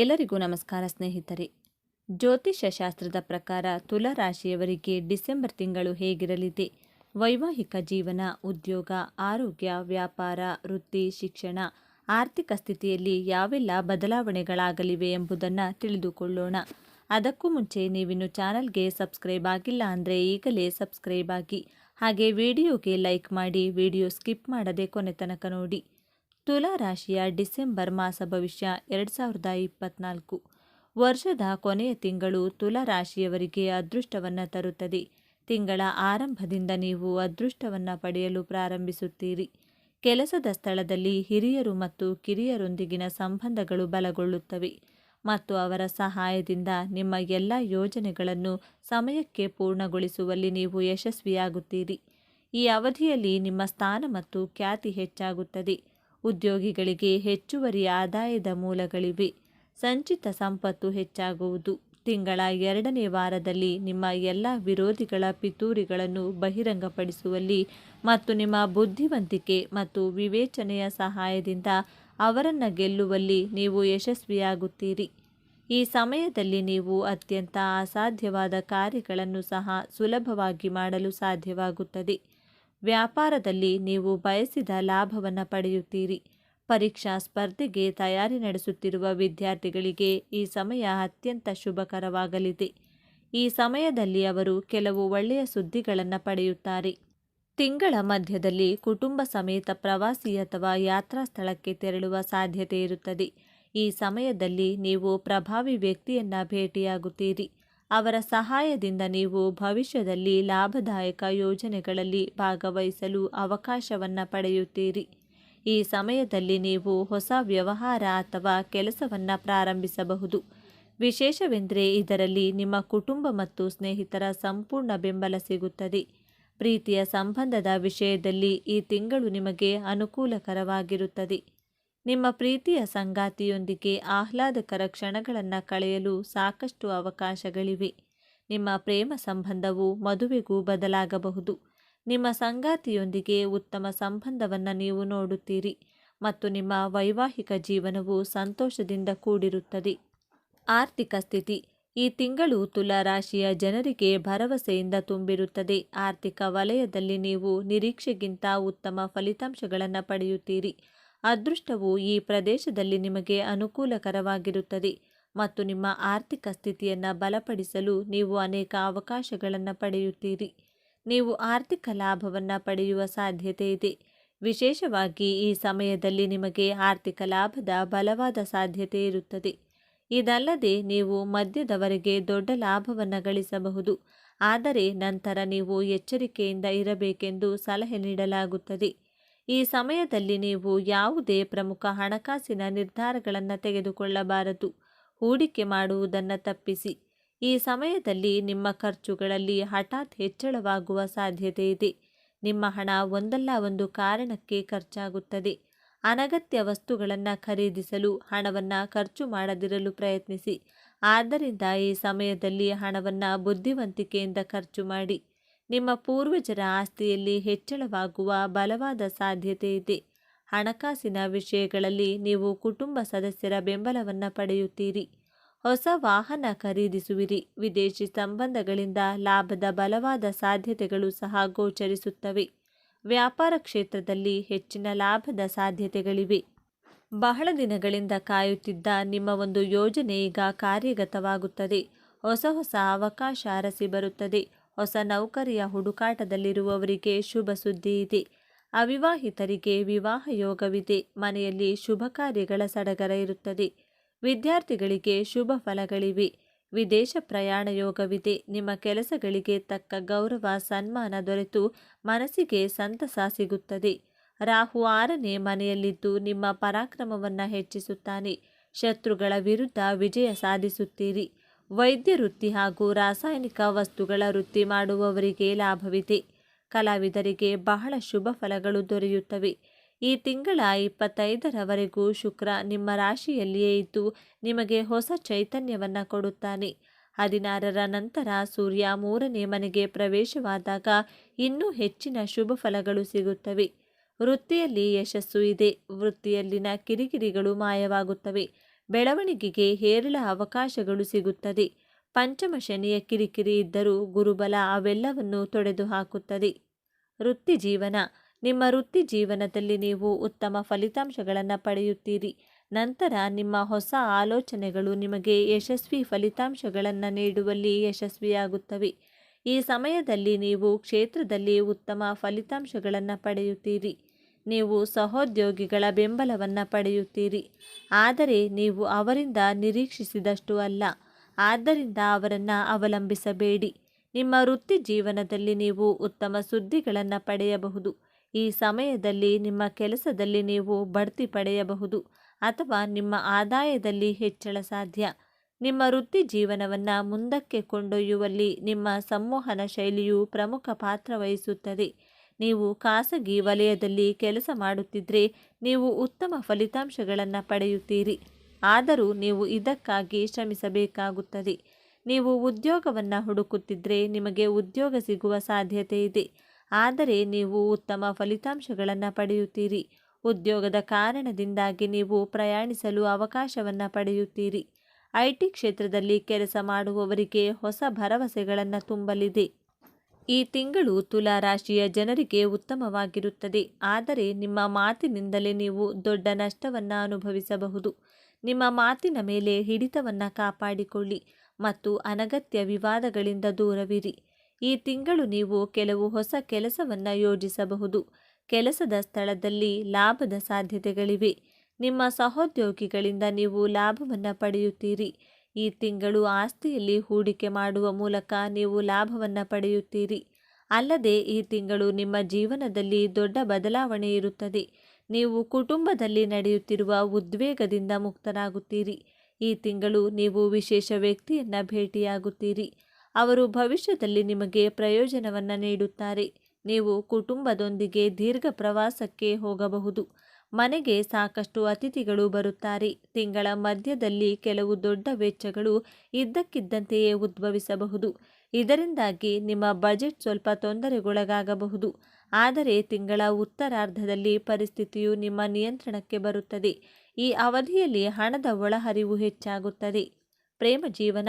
ಎಲ್ಲರಿಗೂ ನಮಸ್ಕಾರ ಸ್ನೇಹಿತರೆ. ಜ್ಯೋತಿಷ್ಯ ಶಾಸ್ತ್ರದ ಪ್ರಕಾರ ತುಲಾ ರಾಶಿಯವರಿಗೆ ಡಿಸೆಂಬರ್ ತಿಂಗಳು ಹೇಗಿರಲಿದೆ? ವೈವಾಹಿಕ ಜೀವನ, ಉದ್ಯೋಗ, ಆರೋಗ್ಯ, ವ್ಯಾಪಾರ, ವೃತ್ತಿ, ಶಿಕ್ಷಣ, ಆರ್ಥಿಕ ಸ್ಥಿತಿಯಲ್ಲಿ ಯಾವೆಲ್ಲ ಬದಲಾವಣೆಗಳಾಗಲಿವೆ ಎಂಬುದನ್ನು ತಿಳಿದುಕೊಳ್ಳೋಣ. ಅದಕ್ಕೂ ಮುಂಚೆ ನೀವಿನ್ನು ಚಾನಲ್ಗೆ ಸಬ್ಸ್ಕ್ರೈಬ್ ಆಗಿಲ್ಲ ಅಂದರೆ ಈಗಲೇ ಸಬ್ಸ್ಕ್ರೈಬ್ ಆಗಿ, ಹಾಗೆ ವಿಡಿಯೋಗೆ ಲೈಕ್ ಮಾಡಿ, ವಿಡಿಯೋ ಸ್ಕಿಪ್ ಮಾಡದೆ ಕೊನೆ ತನಕ ನೋಡಿ. ತುಲಾ ರಾಶಿಯ ಡಿಸೆಂಬರ್ ಮಾಸ ಭವಿಷ್ಯ ಎರಡು ಸಾವಿರದ ಇಪ್ಪತ್ನಾಲ್ಕು. ವರ್ಷದ ಕೊನೆಯ ತಿಂಗಳು ತುಲಾ ರಾಶಿಯವರಿಗೆ ಅದೃಷ್ಟವನ್ನು ತರುತ್ತದೆ. ತಿಂಗಳ ಆರಂಭದಿಂದ ನೀವು ಅದೃಷ್ಟವನ್ನು ಪಡೆಯಲು ಪ್ರಾರಂಭಿಸುತ್ತೀರಿ. ಕೆಲಸದ ಸ್ಥಳದಲ್ಲಿ ಹಿರಿಯರು ಮತ್ತು ಕಿರಿಯರೊಂದಿಗಿನ ಸಂಬಂಧಗಳು ಬಲಗೊಳ್ಳುತ್ತವೆ ಮತ್ತು ಅವರ ಸಹಾಯದಿಂದ ನಿಮ್ಮ ಎಲ್ಲ ಯೋಜನೆಗಳನ್ನು ಸಮಯಕ್ಕೆ ಪೂರ್ಣಗೊಳಿಸುವಲ್ಲಿ ನೀವು ಯಶಸ್ವಿಯಾಗುತ್ತೀರಿ. ಈ ಅವಧಿಯಲ್ಲಿ ನಿಮ್ಮ ಸ್ಥಾನ ಮತ್ತು ಖ್ಯಾತಿ ಹೆಚ್ಚಾಗುತ್ತದೆ. ಉದ್ಯೋಗಿಗಳಿಗೆ ಹೆಚ್ಚುವರಿ ಆದಾಯದ ಮೂಲಗಳಿವೆ. ಸಂಚಿತ ಸಂಪತ್ತು ಹೆಚ್ಚಾಗುವುದು. ತಿಂಗಳ ಎರಡನೇ ವಾರದಲ್ಲಿ ನಿಮ್ಮ ಎಲ್ಲ ವಿರೋಧಿಗಳ ಪಿತೂರಿಗಳನ್ನು ಬಹಿರಂಗಪಡಿಸುವಲ್ಲಿ ಮತ್ತು ನಿಮ್ಮ ಬುದ್ಧಿವಂತಿಕೆ ಮತ್ತು ವಿವೇಚನೆಯ ಸಹಾಯದಿಂದ ಅವರನ್ನು ಗೆಲ್ಲುವಲ್ಲಿ ನೀವು ಯಶಸ್ವಿಯಾಗುತ್ತೀರಿ. ಈ ಸಮಯದಲ್ಲಿ ನೀವು ಅತ್ಯಂತ ಅಸಾಧ್ಯವಾದ ಕಾರ್ಯಗಳನ್ನು ಸಹ ಸುಲಭವಾಗಿ ಮಾಡಲು ಸಾಧ್ಯವಾಗುತ್ತದೆ. ವ್ಯಾಪಾರದಲ್ಲಿ ನೀವು ಬಯಸಿದ ಲಾಭವನ್ನು ಪಡೆಯುತ್ತೀರಿ. ಪರೀಕ್ಷಾ ಸ್ಪರ್ಧೆಗೆ ತಯಾರಿ ನಡೆಸುತ್ತಿರುವ ವಿದ್ಯಾರ್ಥಿಗಳಿಗೆ ಈ ಸಮಯ ಅತ್ಯಂತ ಶುಭಕರವಾಗಲಿದೆ. ಈ ಸಮಯದಲ್ಲಿ ಅವರು ಕೆಲವು ಒಳ್ಳೆಯ ಸುದ್ದಿಗಳನ್ನು ಪಡೆಯುತ್ತಾರೆ. ತಿಂಗಳ ಮಧ್ಯದಲ್ಲಿ ಕುಟುಂಬ ಸಮೇತ ಪ್ರವಾಸಿ ಅಥವಾ ಯಾತ್ರಾ ಸ್ಥಳಕ್ಕೆ ತೆರಳುವ ಸಾಧ್ಯತೆ ಇರುತ್ತದೆ. ಈ ಸಮಯದಲ್ಲಿ ನೀವು ಪ್ರಭಾವಿ ವ್ಯಕ್ತಿಯನ್ನು ಭೇಟಿಯಾಗುತ್ತೀರಿ. ಅವರ ಸಹಾಯದಿಂದ ನೀವು ಭವಿಷ್ಯದಲ್ಲಿ ಲಾಭದಾಯಕ ಯೋಜನೆಗಳಲ್ಲಿ ಭಾಗವಹಿಸಲು ಅವಕಾಶವನ್ನು ಪಡೆಯುತ್ತೀರಿ. ಈ ಸಮಯದಲ್ಲಿ ನೀವು ಹೊಸ ವ್ಯವಹಾರ ಅಥವಾ ಕೆಲಸವನ್ನು ಪ್ರಾರಂಭಿಸಬಹುದು. ವಿಶೇಷವೆಂದರೆ ಇದರಲ್ಲಿ ನಿಮ್ಮ ಕುಟುಂಬ ಮತ್ತು ಸ್ನೇಹಿತರ ಸಂಪೂರ್ಣ ಬೆಂಬಲ ಸಿಗುತ್ತದೆ. ಪ್ರೀತಿಯ ಸಂಬಂಧದ ವಿಷಯದಲ್ಲಿ ಈ ತಿಂಗಳು ನಿಮಗೆ ಅನುಕೂಲಕರವಾಗಿರುತ್ತದೆ. ನಿಮ್ಮ ಪ್ರೀತಿಯ ಸಂಗಾತಿಯೊಂದಿಗೆ ಆಹ್ಲಾದಕರ ಕ್ಷಣಗಳನ್ನು ಕಳೆಯಲು ಸಾಕಷ್ಟು ಅವಕಾಶಗಳಿವೆ. ನಿಮ್ಮ ಪ್ರೇಮ ಸಂಬಂಧವು ಮದುವೆಗೂ ಬದಲಾಗಬಹುದು. ನಿಮ್ಮ ಸಂಗಾತಿಯೊಂದಿಗೆ ಉತ್ತಮ ಸಂಬಂಧವನ್ನು ನೀವು ನೋಡುತ್ತೀರಿ ಮತ್ತು ನಿಮ್ಮ ವೈವಾಹಿಕ ಜೀವನವು ಸಂತೋಷದಿಂದ ಕೂಡಿರುತ್ತದೆ. ಆರ್ಥಿಕ ಸ್ಥಿತಿ ಈ ತಿಂಗಳು ತುಲಾ ರಾಶಿಯ ಜನರಿಗೆ ಭರವಸೆಯಿಂದ ತುಂಬಿರುತ್ತದೆ. ಆರ್ಥಿಕ ವಲಯದಲ್ಲಿ ನೀವು ನಿರೀಕ್ಷೆಗಿಂತ ಉತ್ತಮ ಫಲಿತಾಂಶಗಳನ್ನು ಪಡೆಯುತ್ತೀರಿ. ಅದೃಷ್ಟವು ಈ ಪ್ರದೇಶದಲ್ಲಿ ನಿಮಗೆ ಅನುಕೂಲಕರವಾಗಿರುತ್ತದೆ ಮತ್ತು ನಿಮ್ಮ ಆರ್ಥಿಕ ಸ್ಥಿತಿಯನ್ನು ಬಲಪಡಿಸಲು ನೀವು ಅನೇಕ ಅವಕಾಶಗಳನ್ನು ಪಡೆಯುತ್ತೀರಿ. ನೀವು ಆರ್ಥಿಕ ಲಾಭವನ್ನು ಪಡೆಯುವ ಸಾಧ್ಯತೆ ಇದೆ. ವಿಶೇಷವಾಗಿ ಈ ಸಮಯದಲ್ಲಿ ನಿಮಗೆ ಆರ್ಥಿಕ ಲಾಭದ ಬಲವಾದ ಸಾಧ್ಯತೆ ಇರುತ್ತದೆ. ಇದಲ್ಲದೆ ನೀವು ಮಧ್ಯದವರೆಗೆ ದೊಡ್ಡ ಲಾಭವನ್ನು ಗಳಿಸಬಹುದು. ಆದರೆ ನಂತರ ನೀವು ಎಚ್ಚರಿಕೆಯಿಂದ ಇರಬೇಕೆಂದು ಸಲಹೆ ನೀಡಲಾಗುತ್ತದೆ. ಈ ಸಮಯದಲ್ಲಿ ನೀವು ಯಾವುದೇ ಪ್ರಮುಖ ಹಣಕಾಸಿನ ನಿರ್ಧಾರಗಳನ್ನು ತೆಗೆದುಕೊಳ್ಳಬಾರದು. ಹೂಡಿಕೆ ಮಾಡುವುದನ್ನು ತಪ್ಪಿಸಿ. ಈ ಸಮಯದಲ್ಲಿ ನಿಮ್ಮ ಖರ್ಚುಗಳಲ್ಲಿ ಹಠಾತ್ ಹೆಚ್ಚಳವಾಗುವ ಸಾಧ್ಯತೆ ಇದೆ. ನಿಮ್ಮ ಹಣ ಒಂದಲ್ಲ ಒಂದು ಕಾರಣಕ್ಕೆ ಖರ್ಚಾಗುತ್ತದೆ. ಅನಗತ್ಯ ವಸ್ತುಗಳನ್ನು ಖರೀದಿಸಲು ಹಣವನ್ನು ಖರ್ಚು ಮಾಡದಿರಲು ಪ್ರಯತ್ನಿಸಿ. ಆದ್ದರಿಂದ ಈ ಸಮಯದಲ್ಲಿ ಹಣವನ್ನು ಬುದ್ಧಿವಂತಿಕೆಯಿಂದ ಖರ್ಚು ಮಾಡಿ. ನಿಮ್ಮ ಪೂರ್ವಜರ ಆಸ್ತಿಯಲ್ಲಿ ಹೆಚ್ಚಳವಾಗುವ ಬಲವಾದ ಸಾಧ್ಯತೆ ಇದೆ. ಹಣಕಾಸಿನ ವಿಷಯಗಳಲ್ಲಿ ನೀವು ಕುಟುಂಬ ಸದಸ್ಯರ ಬೆಂಬಲವನ್ನು ಪಡೆಯುತ್ತೀರಿ. ಹೊಸ ವಾಹನ ಖರೀದಿಸುವಿರಿ. ವಿದೇಶಿ ಸಂಬಂಧಗಳಿಂದ ಲಾಭದ ಬಲವಾದ ಸಾಧ್ಯತೆಗಳು ಸಹ ಗೋಚರಿಸುತ್ತವೆ. ವ್ಯಾಪಾರ ಕ್ಷೇತ್ರದಲ್ಲಿ ಹೆಚ್ಚಿನ ಲಾಭದ ಸಾಧ್ಯತೆಗಳಿವೆ. ಬಹಳ ದಿನಗಳಿಂದ ಕಾಯುತ್ತಿದ್ದ ನಿಮ್ಮ ಒಂದು ಯೋಜನೆ ಈಗ ಕಾರ್ಯಗತವಾಗುತ್ತದೆ. ಹೊಸ ಹೊಸ ಅವಕಾಶ ಅರಸಿ ಬರುತ್ತದೆ. ಹೊಸ ನೌಕರಿಯ ಹುಡುಕಾಟದಲ್ಲಿರುವವರಿಗೆ ಶುಭ ಸುದ್ದಿ ಇದೆ. ಅವಿವಾಹಿತರಿಗೆ ವಿವಾಹ ಯೋಗವಿದೆ. ಮನೆಯಲ್ಲಿ ಶುಭ ಕಾರ್ಯಗಳ ಸಡಗರ ಇರುತ್ತದೆ. ವಿದ್ಯಾರ್ಥಿಗಳಿಗೆ ಶುಭ ಫಲಗಳಿವೆ. ವಿದೇಶ ಪ್ರಯಾಣ ಯೋಗವಿದೆ. ನಿಮ್ಮ ಕೆಲಸಗಳಿಗೆ ತಕ್ಕ ಗೌರವ, ಸನ್ಮಾನ ದೊರೆತು ಮನಸ್ಸಿಗೆ ಸಂತಸ ಸಿಗುತ್ತದೆ. ರಾಹು ಆರನೇ ಮನೆಯಲ್ಲಿದ್ದು ನಿಮ್ಮ ಪರಾಕ್ರಮವನ್ನು ಹೆಚ್ಚಿಸುತ್ತಾನೆ. ಶತ್ರುಗಳ ವಿರುದ್ಧ ವಿಜಯ ಸಾಧಿಸುತ್ತೀರಿ. ವೈದ್ಯ ವೃತ್ತಿ ಹಾಗೂ ರಾಸಾಯನಿಕ ವಸ್ತುಗಳ ವೃತ್ತಿ ಮಾಡುವವರಿಗೆ ಲಾಭವಿದೆ. ಕಲಾವಿದರಿಗೆ ಬಹಳ ಶುಭ ಫಲಗಳು ದೊರೆಯುತ್ತವೆ. ಈ ತಿಂಗಳ ಇಪ್ಪತ್ತೈದರವರೆಗೂ ಶುಕ್ರ ನಿಮ್ಮ ರಾಶಿಯಲ್ಲಿಯೇ ಇದ್ದು ನಿಮಗೆ ಹೊಸ ಚೈತನ್ಯವನ್ನು ಕೊಡುತ್ತಾನೆ. ಹದಿನಾರರ ನಂತರ ಸೂರ್ಯ ಮೂರನೇ ಮನೆಗೆ ಪ್ರವೇಶವಾದಾಗ ಇನ್ನೂ ಹೆಚ್ಚಿನ ಶುಭ ಫಲಗಳು ಸಿಗುತ್ತವೆ. ವೃತ್ತಿಯಲ್ಲಿ ಯಶಸ್ಸು ಇದೆ. ವೃತ್ತಿಯಲ್ಲಿನ ಕಿರಿಕಿರಿಗಳು ಮಾಯವಾಗುತ್ತವೆ. ಬೆಳವಣಿಗೆಗೆ ಹೇರಳ ಅವಕಾಶಗಳು ಸಿಗುತ್ತದೆ. ಪಂಚಮ ಶನಿಯ ಕಿರಿಕಿರಿ ಇದ್ದರೂ ಗುರುಬಲ ಅವೆಲ್ಲವನ್ನು ತೊಡೆದು ಹಾಕುತ್ತದೆ. ವೃತ್ತಿ ಜೀವನ. ನಿಮ್ಮ ವೃತ್ತಿ ಜೀವನದಲ್ಲಿ ನೀವು ಉತ್ತಮ ಫಲಿತಾಂಶಗಳನ್ನು ಪಡೆಯುತ್ತೀರಿ. ನಂತರ ನಿಮ್ಮ ಹೊಸ ಆಲೋಚನೆಗಳು ನಿಮಗೆ ಯಶಸ್ವಿ ಫಲಿತಾಂಶಗಳನ್ನು ನೀಡುವಲ್ಲಿ ಯಶಸ್ವಿಯಾಗುತ್ತವೆ. ಈ ಸಮಯದಲ್ಲಿ ನೀವು ಕ್ಷೇತ್ರದಲ್ಲಿ ಉತ್ತಮ ಫಲಿತಾಂಶಗಳನ್ನು ಪಡೆಯುತ್ತೀರಿ. ನೀವು ಸಹೋದ್ಯೋಗಿಗಳ ಬೆಂಬಲವನ್ನು ಪಡೆಯುತ್ತೀರಿ. ಆದರೆ ನೀವು ಅವರಿಂದ ನಿರೀಕ್ಷಿಸಿದಷ್ಟು ಅಲ್ಲ. ಆದ್ದರಿಂದ ಅವರನ್ನು ಅವಲಂಬಿಸಬೇಡಿ. ನಿಮ್ಮ ವೃತ್ತಿ ಜೀವನದಲ್ಲಿ ನೀವು ಉತ್ತಮ ಸುದ್ದಿಗಳನ್ನು ಪಡೆಯಬಹುದು. ಈ ಸಮಯದಲ್ಲಿ ನಿಮ್ಮ ಕೆಲಸದಲ್ಲಿ ನೀವು ಬಡ್ತಿ ಪಡೆಯಬಹುದು ಅಥವಾ ನಿಮ್ಮ ಆದಾಯದಲ್ಲಿ ಹೆಚ್ಚಳ ಸಾಧ್ಯ. ನಿಮ್ಮ ವೃತ್ತಿ ಜೀವನವನ್ನು ಮುಂದಕ್ಕೆ ಕೊಂಡೊಯ್ಯುವಲ್ಲಿ ನಿಮ್ಮ ಸಂವಹನ ಶೈಲಿಯು ಪ್ರಮುಖ ಪಾತ್ರ ವಹಿಸುತ್ತದೆ. ನೀವು ಖಾಸಗಿ ವಲಯದಲ್ಲಿ ಕೆಲಸ ಮಾಡುತ್ತಿದ್ದರೆ ನೀವು ಉತ್ತಮ ಫಲಿತಾಂಶಗಳನ್ನು ಪಡೆಯುತ್ತೀರಿ. ಆದರೂ ನೀವು ಇದಕ್ಕಾಗಿ ಶ್ರಮಿಸಬೇಕಾಗುತ್ತದೆ. ನೀವು ಉದ್ಯೋಗವನ್ನು ಹುಡುಕುತ್ತಿದ್ದರೆ ನಿಮಗೆ ಉದ್ಯೋಗ ಸಿಗುವ ಸಾಧ್ಯತೆ ಇದೆ. ಆದರೆ ನೀವು ಉತ್ತಮ ಫಲಿತಾಂಶಗಳನ್ನು ಪಡೆಯುತ್ತೀರಿ. ಉದ್ಯೋಗದ ಕಾರಣದಿಂದಾಗಿ ನೀವು ಪ್ರಯಾಣಿಸಲು ಅವಕಾಶವನ್ನು ಪಡೆಯುತ್ತೀರಿ. ಐ ಟಿ ಕ್ಷೇತ್ರದಲ್ಲಿ ಕೆಲಸ ಮಾಡುವವರಿಗೆ ಹೊಸ ಭರವಸೆಗಳನ್ನು ತುಂಬಲಿದೆ. ಈ ತಿಂಗಳು ತುಲಾ ರಾಶಿಯ ಜನರಿಗೆ ಉತ್ತಮವಾಗಿರುತ್ತದೆ. ಆದರೆ ನಿಮ್ಮ ಮಾತಿನಿಂದಲೇ ನೀವು ದೊಡ್ಡ ನಷ್ಟವನ್ನು ಅನುಭವಿಸಬಹುದು. ನಿಮ್ಮ ಮಾತಿನ ಮೇಲೆ ಹಿಡಿತವನ್ನು ಕಾಪಾಡಿಕೊಳ್ಳಿ ಮತ್ತು ಅನಗತ್ಯ ವಿವಾದಗಳಿಂದ ದೂರವಿರಿ. ಈ ತಿಂಗಳು ನೀವು ಕೆಲವು ಹೊಸ ಕೆಲಸವನ್ನು ಯೋಜಿಸಬಹುದು. ಕೆಲಸದ ಸ್ಥಳದಲ್ಲಿ ಲಾಭದ ಸಾಧ್ಯತೆಗಳಿವೆ. ನಿಮ್ಮ ಸಹೋದ್ಯೋಗಿಗಳಿಂದ ನೀವು ಲಾಭವನ್ನು ಪಡೆಯುತ್ತೀರಿ. ಈ ತಿಂಗಳು ಆಸ್ತಿಯಲ್ಲಿ ಹೂಡಿಕೆ ಮಾಡುವ ಮೂಲಕ ನೀವು ಲಾಭವನ್ನು ಪಡೆಯುತ್ತೀರಿ. ಅಲ್ಲದೆ ಈ ತಿಂಗಳು ನಿಮ್ಮ ಜೀವನದಲ್ಲಿ ದೊಡ್ಡ ಬದಲಾವಣೆ ಇರುತ್ತದೆ. ನೀವು ಕುಟುಂಬದಲ್ಲಿ ನಡೆಯುತ್ತಿರುವ ಉದ್ವೇಗದಿಂದ ಮುಕ್ತರಾಗುತ್ತೀರಿ. ಈ ತಿಂಗಳು ನೀವು ವಿಶೇಷ ವ್ಯಕ್ತಿಯನ್ನು ಭೇಟಿಯಾಗುತ್ತೀರಿ. ಅವರು ಭವಿಷ್ಯದಲ್ಲಿ ನಿಮಗೆ ಪ್ರಯೋಜನವನ್ನು ನೀಡುತ್ತಾರೆ. ನೀವು ಕುಟುಂಬದೊಂದಿಗೆ ದೀರ್ಘ ಪ್ರವಾಸಕ್ಕೆ ಹೋಗಬಹುದು. ಮನೆಗೆ ಸಾಕಷ್ಟು ಅತಿಥಿಗಳು ಬರುತ್ತಾರೆ. ತಿಂಗಳ ಮಧ್ಯದಲ್ಲಿ ಕೆಲವು ದೊಡ್ಡ ವೆಚ್ಚಗಳು ಇದ್ದಕ್ಕಿದ್ದಂತೆಯೇ ಉದ್ಭವಿಸಬಹುದು. ಇದರಿಂದಾಗಿ ನಿಮ್ಮ ಬಜೆಟ್ ಸ್ವಲ್ಪ ತೊಂದರೆಗೊಳಗಾಗಬಹುದು. ಆದರೆ ತಿಂಗಳ ಉತ್ತರಾರ್ಧದಲ್ಲಿ ಪರಿಸ್ಥಿತಿಯು ನಿಮ್ಮ ನಿಯಂತ್ರಣಕ್ಕೆ ಬರುತ್ತದೆ. ಈ ಅವಧಿಯಲ್ಲಿ ಹಣದ ಒಳಹರಿವು ಹೆಚ್ಚಾಗುತ್ತದೆ. ಪ್ರೇಮ ಜೀವನ.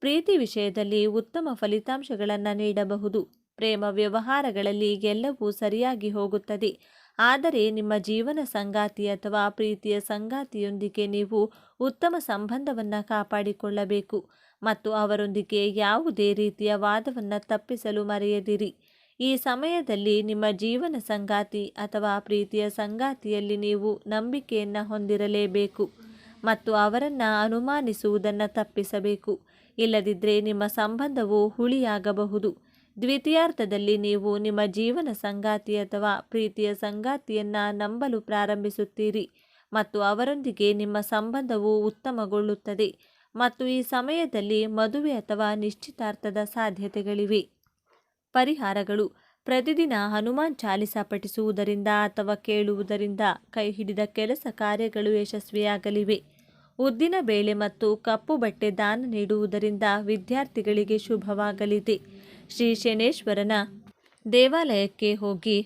ಪ್ರೀತಿ ವಿಷಯದಲ್ಲಿ ಉತ್ತಮ ಫಲಿತಾಂಶಗಳನ್ನು ನೀಡಬಹುದು. ಪ್ರೇಮ ವ್ಯವಹಾರಗಳಲ್ಲಿ ಎಲ್ಲವೂ ಸರಿಯಾಗಿ ಹೋಗುತ್ತದೆ. ಆದರೆ ನಿಮ್ಮ ಜೀವನ ಸಂಗಾತಿ ಅಥವಾ ಪ್ರೀತಿಯ ಸಂಗಾತಿಯೊಂದಿಗೆ ನೀವು ಉತ್ತಮ ಸಂಬಂಧವನ್ನು ಕಾಪಾಡಿಕೊಳ್ಳಬೇಕು ಮತ್ತು ಅವರೊಂದಿಗೆ ಯಾವುದೇ ರೀತಿಯ ವಾದವನ್ನು ತಪ್ಪಿಸಲು ಮರೆಯದಿರಿ. ಈ ಸಮಯದಲ್ಲಿ ನಿಮ್ಮ ಜೀವನ ಸಂಗಾತಿ ಅಥವಾ ಪ್ರೀತಿಯ ಸಂಗಾತಿಯಲ್ಲಿ ನೀವು ನಂಬಿಕೆಯನ್ನು ಹೊಂದಿರಲೇಬೇಕು ಮತ್ತು ಅವರನ್ನು ಅನುಮಾನಿಸುವುದನ್ನು ತಪ್ಪಿಸಬೇಕು. ಇಲ್ಲದಿದ್ದರೆ ನಿಮ್ಮ ಸಂಬಂಧವು ಹುಳಿಯಾಗಬಹುದು. ದ್ವಿತೀಯಾರ್ಥದಲ್ಲಿ ನೀವು ನಿಮ್ಮ ಜೀವನ ಸಂಗಾತಿ ಅಥವಾ ಪ್ರೀತಿಯ ಸಂಗಾತಿಯನ್ನು ನಂಬಲು ಪ್ರಾರಂಭಿಸುತ್ತೀರಿ ಮತ್ತು ಅವರೊಂದಿಗೆ ನಿಮ್ಮ ಸಂಬಂಧವು ಉತ್ತಮಗೊಳ್ಳುತ್ತದೆ ಮತ್ತು ಈ ಸಮಯದಲ್ಲಿ ಮದುವೆ ಅಥವಾ ನಿಶ್ಚಿತಾರ್ಥದ ಸಾಧ್ಯತೆಗಳಿವೆ. ಪರಿಹಾರಗಳು. ಪ್ರತಿದಿನ ಹನುಮಾನ್ ಚಾಲಿಸ ಪಠಿಸುವುದರಿಂದ ಅಥವಾ ಕೇಳುವುದರಿಂದ ಕೈ ಹಿಡಿದ ಕೆಲಸ ಕಾರ್ಯಗಳು ಯಶಸ್ವಿಯಾಗಲಿವೆ. ಉದ್ದಿನ ಬೇಳೆ ಮತ್ತು ಕಪ್ಪು ಬಟ್ಟೆ ದಾನ ನೀಡುವುದರಿಂದ ವಿದ್ಯಾರ್ಥಿಗಳಿಗೆ ಶುಭವಾಗಲಿದೆ. ಶ್ರೀ ಶನೇಶ್ವರನ ದೇವಾಲಯಕ್ಕೆ ಹೋಗಿ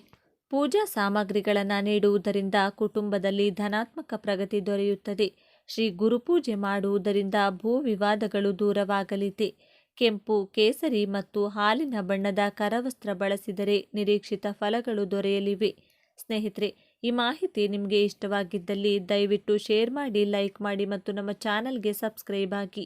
ಪೂಜಾ ಸಾಮಗ್ರಿಗಳನ್ನು ನೀಡುವುದರಿಂದ ಕುಟುಂಬದಲ್ಲಿ ಧನಾತ್ಮಕ ಪ್ರಗತಿ ದೊರೆಯುತ್ತದೆ. ಶ್ರೀ ಗುರುಪೂಜೆ ಮಾಡುವುದರಿಂದ ಭೂ ವಿವಾದಗಳು ದೂರವಾಗಲಿದೆ. ಕೆಂಪು, ಕೇಸರಿ ಮತ್ತು ಹಾಲಿನ ಬಣ್ಣದ ಕರವಸ್ತ್ರ ಬಳಸಿದರೆ ನಿರೀಕ್ಷಿತ ಫಲಗಳು ದೊರೆಯಲಿವೆ. ಸ್ನೇಹಿತರೆ, ಈ ಮಾಹಿತಿ ನಿಮಗೆ ಇಷ್ಟವಾಗಿದ್ದಲ್ಲಿ ದಯವಿಟ್ಟು ಶೇರ್ ಮಾಡಿ, ಲೈಕ್ ಮಾಡಿ ಮತ್ತು ನಮ್ಮ ಚಾನಲ್ಗೆ ಸಬ್ಸ್ಕ್ರೈಬ್ ಆಗಿ.